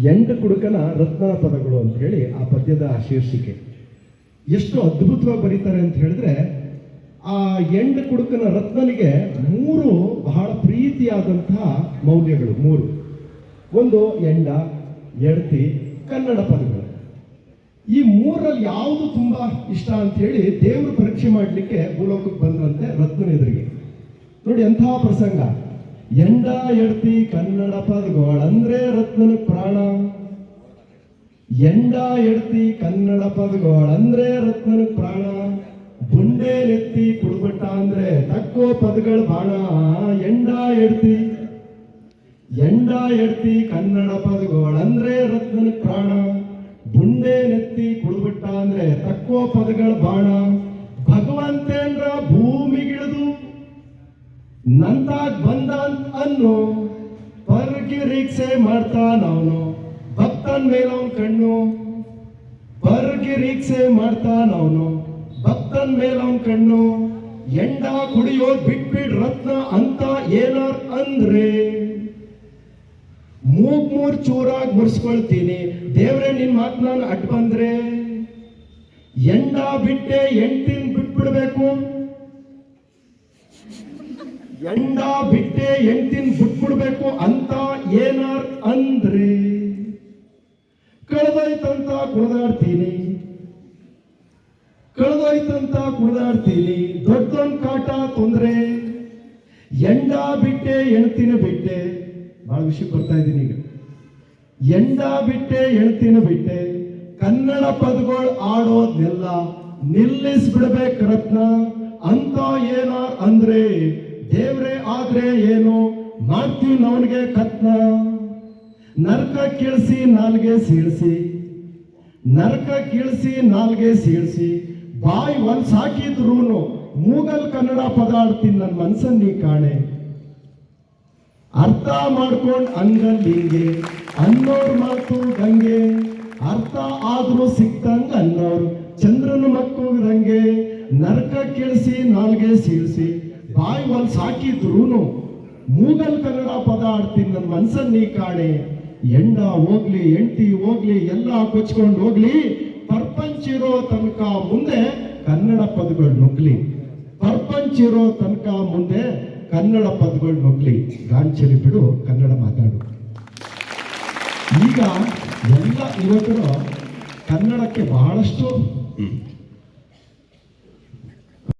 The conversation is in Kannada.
ಎಂಟು ಕುಡುಕನ ರತ್ನ ಪದಗಳು ಅಂತ ಹೇಳಿ ಆ ಪದ್ಯದ ಶೀರ್ಷಿಕೆ. ಎಷ್ಟು ಅದ್ಭುತವಾಗಿ ಬರೀತಾರೆ ಅಂತ ಹೇಳಿದ್ರೆ, ಆ ಎಂಡ್ ಕುಡುಕನ ರತ್ನನಿಗೆ ಮೂರು ಬಹಳ ಪ್ರೀತಿಯಾದಂತಹ ಮೌಲ್ಯಗಳು. ಮೂರು. ಒಂದು ಎಂಡ, ಎಡ್ತಿ, ಕನ್ನಡ ಪದಗಳು. ಈ ಮೂರಲ್ಲಿ ಯಾವುದು ತುಂಬಾ ಇಷ್ಟ ಅಂತ ಹೇಳಿ ದೇವರು ಪರೀಕ್ಷೆ ಮಾಡಲಿಕ್ಕೆ ಭೂಲೋಕಕ್ಕೆ ಬಂದ್ರಂತೆ ರತ್ನ ಎದುರಿಗೆ. ನೋಡಿ ಎಂಥ ಪ್ರಸಂಗ. ಎಂಡ ಎಡ್ತಿ ಕನ್ನಡ ಪದಗಳಂದ್ರೆ ರತ್ನನ ಪ್ರಾಣ. ಎಂಡ ಎಡ್ತಿ ಕನ್ನಡ ಪದಗಳಂದ್ರೆ ರತ್ನನ ಪ್ರಾಣ. ಬುಂಡೆ ನೆತ್ತಿ ಕುಡ್ಬಿಟ್ಟ ಅಂದ್ರೆ ತಕ್ಕೋ ಪದಗಳ ಬಾಣ. ಎಂಡ ಎಡ್ತಿ ಎಂಡ ಎಡ್ತಿ ಕನ್ನಡ ಪದಗಳಂದ್ರೆ ರತ್ನನ ಪ್ರಾಣ. ಬುಂಡೆ ನೆತ್ತಿ ಕುಡ್ಬಿಟ್ಟ ಅಂದ್ರೆ ತಕ್ಕೋ ಪದಗಳ ಬಾಣ. ನಂತಾಗ್ ಬಂದ ಅನ್ನು ಪರ್ಗಿ ರೀಕ್ಷೆ ಮಾಡ್ತಾನವನು ಭಕ್ತನ್ ಮೇಲವನ್ ಕಣ್ಣು. ಪರ್ಗಿ ರೀಕ್ಷೆ ಮಾಡ್ತಾನವನು ಭಕ್ತನ್ ಮೇಲವನ್ ಕಣ್ಣು. ಎಂಡ ಕುಡಿಯೋದ್ ಬಿಟ್ಬಿಡ್ ರತ್ನ ಅಂತ ಏನಾರ್ ಅಂದ್ರೆ, ಮೂಗ್ ಮೂರ್ ಚೂರಾಗ್ ಮುರ್ಸ್ಕೊಳ್ತೀನಿ. ದೇವ್ರೆ, ನಿನ್ ಮಾತ್ನ ನಾನು ಅಡ್ಡ ಬಂದ್ರೆ, ಎಂಡ ಬಿಟ್ಟೆ ಎಂಟಿನ್ ಎಂಡ ಬಿಟ್ಟೆ ಎಂಟಿನ್ ಬಿಟ್ಬಿಡ್ಬೇಕು ಅಂತ ಏನಾರ್ ಅಂದ್ರೆ, ಕಳೆದೋಯ್ತಂತ ಕುಣಿದಾಡ್ತೀನಿ. ಕಳೆದೋಯ್ತಂತ ಕುಣಿದಾಡ್ತೀನಿ. ದೊಡ್ಡೊಂದು ಕಾಟ ತೊಂದ್ರೆ, ಎಂಡ ಬಿಟ್ಟೆ ಎಣ್ತಿನ ಬಿಟ್ಟೆ. ಬಹಳ ವಿಷಯ ಬರ್ತಾ ಇದ್ದೀನಿ ಈಗ. ಎಂಡ ಬಿಟ್ಟೆ ಎಣ್ತಿನ ಬಿಟ್ಟೆ, ಕನ್ನಡ ಪದಗಳು ಆಡೋದ್ನೆಲ್ಲ ನಿಲ್ಲಿಸ್ಬಿಡ್ಬೇಕು ರತ್ನ ಅಂತ ಏನಾರ್ ಅಂದ್ರೆ ಆದ್ರೆ ಏನು? ಮಾಡ್ತೀವಿ ನವನಿಗೆ ಕತ್ನ. ನರಕ ಕೀಳ್ಸಿ ನಾಲ್ಗೆ ಸೀಳ್ಸಿ. ನರಕ ಕೀಳ್ಸಿ ನಾಲ್ಗೆ ಸೀಳ್ಸಿ. ಬಾಯಿ ಒಂದ್ ಸಾಕಿದ್ರೂನು ಮೂಗಲ್ ಕನ್ನಡ ಪದ ಆಡ್ತೀನಿ ನನ್ನ ಮನ್ಸನ್ ನೀ ಕಾಣೆ. ಅರ್ಥ ಮಾಡ್ಕೊಂಡ್ ಅಂಗಲ್ಲಿಂಗೆ ಅನ್ನೋರ್ ಮಾತು ಗಂಗೆ. ಅರ್ಥ ಆದ್ರೂ ಸಿಕ್ತಂಗ ಅನ್ನೋರು. ಚಂದ್ರನ ಮಕ್ಕಳಂಗೆ ನರಕ ಕೀಳ್ಸಿ ನಾಲ್ಗೆ ಸೀಳ್ಸಿ. ಬಾಯಿ ಒಂದ್ ಸಾಕಿದ್ರೂ ಮೂಗಲ್ ಕನ್ನಡ ಪದ ಆಡ್ತೀನಿ ನನ್ನ ಮನ್ಸನ್ ನೀ ಕಾಣೆ ಎಂಡ ಹೋಗ್ಲಿ ಎಂಟಿ ಹೋಗ್ಲಿ, ಎಲ್ಲ ಕೊಚ್ಕೊಂಡು ಹೋಗ್ಲಿ. ಪ್ರಪಂಚ ಇರೋ ತನಕ ಮುಂದೆ ಕನ್ನಡ ಪದಗಳು ನುಗ್ಲಿ. ಪ್ರಪಂಚ ಇರೋ ತನಕ ಮುಂದೆ ಕನ್ನಡ ಪದಗಳು ನುಗ್ಲಿ. ಗಾಂಚಲಿ ಬಿಡು, ಕನ್ನಡ ಮಾತಾಡು. ಈಗ ಎಲ್ಲ ಯುವಕರು ಕನ್ನಡಕ್ಕೆ ಬಹಳಷ್ಟು